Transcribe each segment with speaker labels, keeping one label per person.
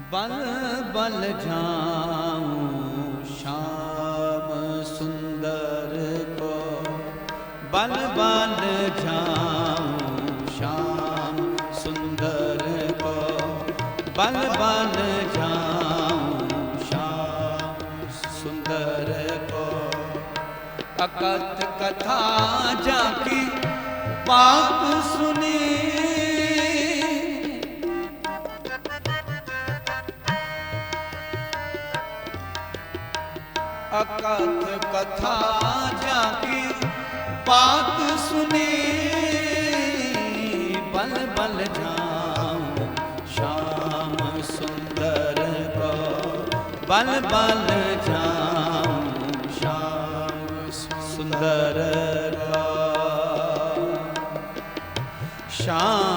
Speaker 1: ਬਲ ਬਲ ਜਾਉ, ਸ਼ਾਮ ਸੁੰਦਰ ਕੋ। ਬਲ ਬਲ ਜਾਉ, ਸ਼ਾਮ ਸੁੰਦਰ ਕੋ। ਬਲ ਬਲ ਜਾਉ, ਸ਼ਾਮ ਸੁੰਦਰ ਕੋ। ਅਕਤ ਕਥਾ ਜਾ ਕੀ ਬਾਤ ਅਕਥ ਕਥਾ ਜਾ ਕੀ ਬਾਤ ਸੁਨੇ, ਬਲ ਬਲ ਜਾਉ, ਸ਼ਾਮ ਸੁੰਦਰ ਕੋ, ਬਲ ਬਲ ਜਾਉ, ਸ਼ਾਮ ਸੁੰਦਰ ਕੋ। ਸ਼ਾਮ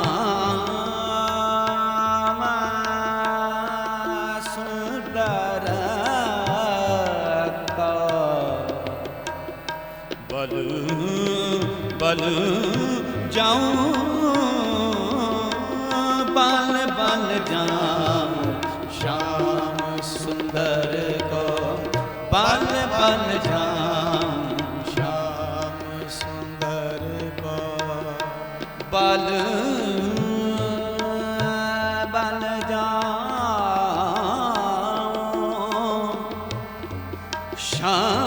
Speaker 1: ਵੱਲ ਜਾਉ, ਬਲ ਬਲ ਜਾਉ, ਸ਼ਾਮ ਸੁੰਦਰ ਕੋ, ਬਲ ਬਲ ਜਾਉ, ਸ਼ਾਮ ਸੁੰਦਰ ਕੋ, ਬਲ ਬਲ ਜਾਉ, ਸ਼ਾਮ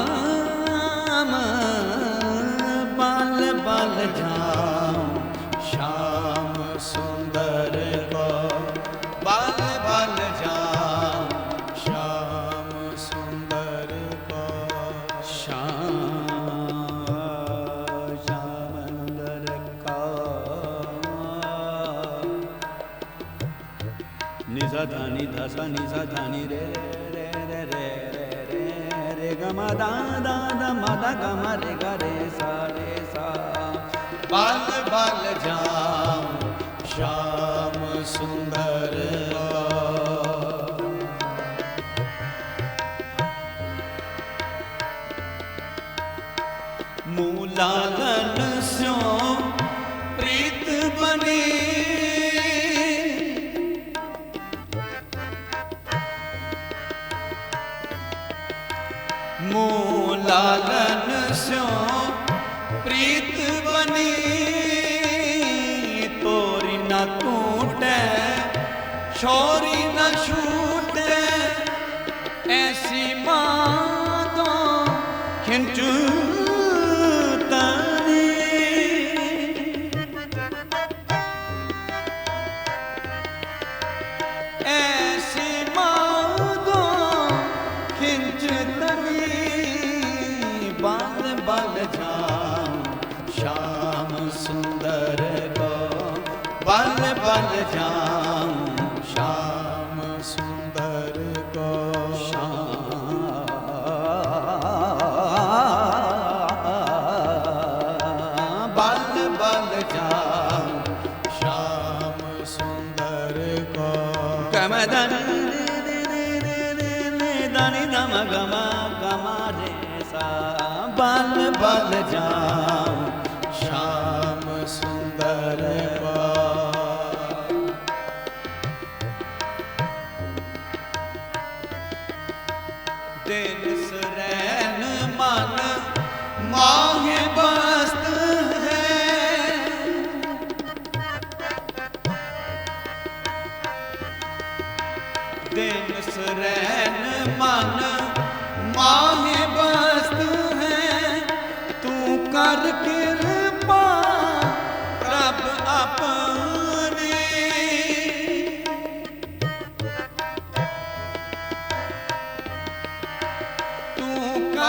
Speaker 1: निजा धानी धसा निजा धानी रे रे रे रे रे रे रे ग म दा दा दा म दा ग म रे ग रे सा रे सा बल बल जाम श्याम सुंदर मूलालन ਮੂਲ ਲਾਲਨ ਸਿਉ ਪ੍ਰੀਤ ਬਨੀ ਤੋਰੀ ਨਾ ਟੂਟੈ ਛੋਰੀ ਨਾ ਛੂਟੈ। ਐਸੀ ਬਲ ਜਾਉ ਸ਼ਾਮ ਸੁੰਦਰ ਕੋ ਸ਼ਾਮ ਬਨ ਬਨ ਜਾਉ ਸ਼ਾਮ ਨਮ ਗਮਾ ਗਮਾ ਰੇ ਸਾ ਤੈਨ ਮਨ ਮਾਹੇ ਬਸਤ ਹੈ। ਸਰੈਨ ਮਨ ਮਾਹੇ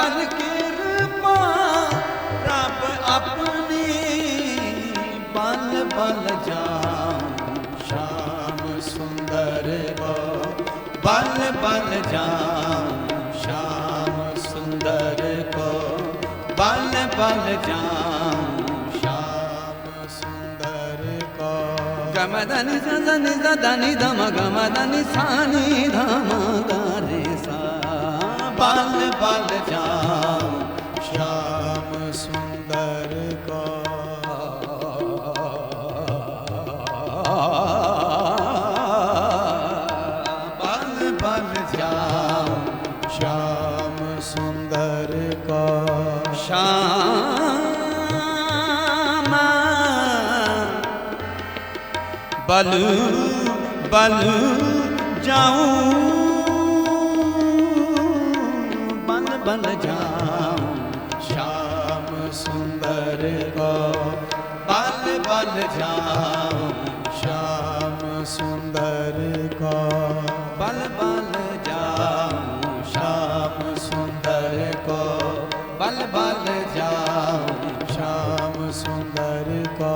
Speaker 1: ਕਰ ਕਿਰਪਾ ਰੱਬ ਆਪਣੀ ਬਲ ਬਲ ਜਾਉ। ਸ਼ਾਮ ਸੁੰਦਰ ਬੋ, ਬਲ ਬਲ ਸ਼ਾਮ ਸੁੰਦਰ ਕੋ ਬਲ ਬਲ ਸ਼ਾਮ ਸੁੰਦਰ ਕੋ ਗਮਦਨ ਸਦਨ ਸਦਨ ਦਮ, ਗਮਦਨ ਸਾਨੀ ਧਮ ਗਾਰੇ ਸਾ। ਬਲ ਜਾ ਸੁੰਦਰ ਕਾ। ਸ਼ਾਮ। ਬਲ ਬਲ ਜਾਉ। ਬਲ ਬਲ ਜਾਉ। ਸ਼ਾਮ ਸੁੰਦਰ ਕਾ। ਬਲ ਬਲ ਜਾਉ। ਸ਼ਾਮ ਬਲ ਬਲ ਜਾਉ ਸ਼ਾਮ
Speaker 2: ਸੁੰਦਰ ਕਾ।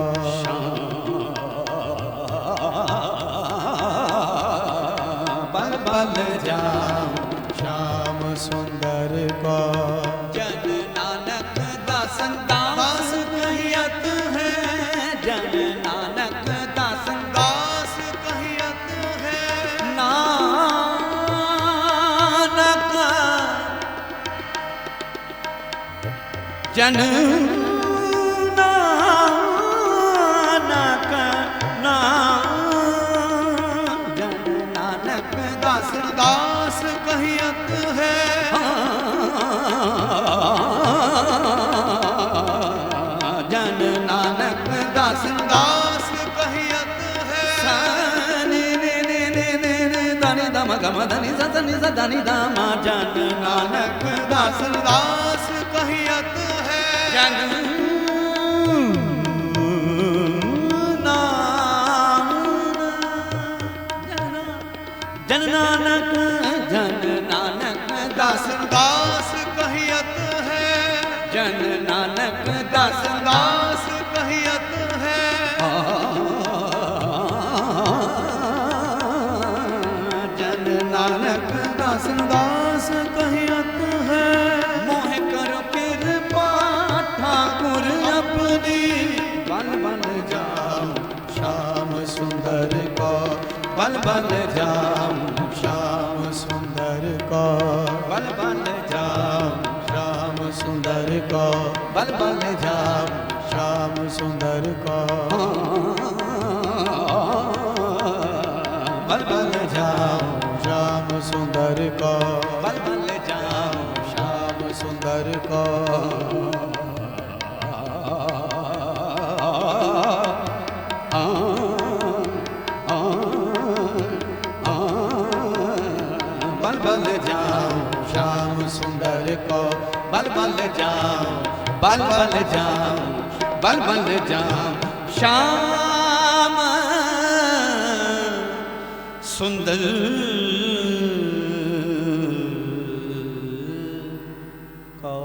Speaker 1: ਬਲ ਬਲ ਜਾਉ ਸ਼ਾਮ
Speaker 2: ਸੁੰਦਰ ਕਾ।
Speaker 1: ਜਨ ਨਾਨਕ ਨਾਮ ਜਨ ਨਾਨਕ ਦਾਸ ਦਾਸ ਕਹਿਤ ਜਨ ਨਾਨਕ ਦਾਸ ਦਾਸ ਕਹਿਤ ਹੈ। ਸਾਨੀ ਨੇ ਨੇ ਜਨ ਨਾਨਕ ਦਾਸ ਦਾਸ ਕਹਿਤ ਜਨ ਨਾਨਕ ਜਨ ਨਾਨਕ ਦਸ ਦਾਸ
Speaker 2: ਕਹਿਤ ਹੈ।
Speaker 1: ਜਨ ਨਾਨਕ ਦਸ ਦਾਸ ਸੁੰਦਰ ਕੋ, ਬਲ ਬਲ ਜਾਮ ਸ਼ਾਮ ਸੁੰਦਰ ਕੋ। ਬਲ ਬਲ ਜਾਮ ਸ਼ਾਮ ਸੁੰਦਰ
Speaker 2: ਕੋ।
Speaker 1: ਬਲ ਬਲ ਜਾਮ ਸ਼ਾਮ ਸੁੰਦਰ ਕੋ। ਬਲ ਜਾਮ ਬਲ ਬਲ ਜਾਮ ਬਲ ਬਲ ਜਾਮ ਸ਼ਾਮ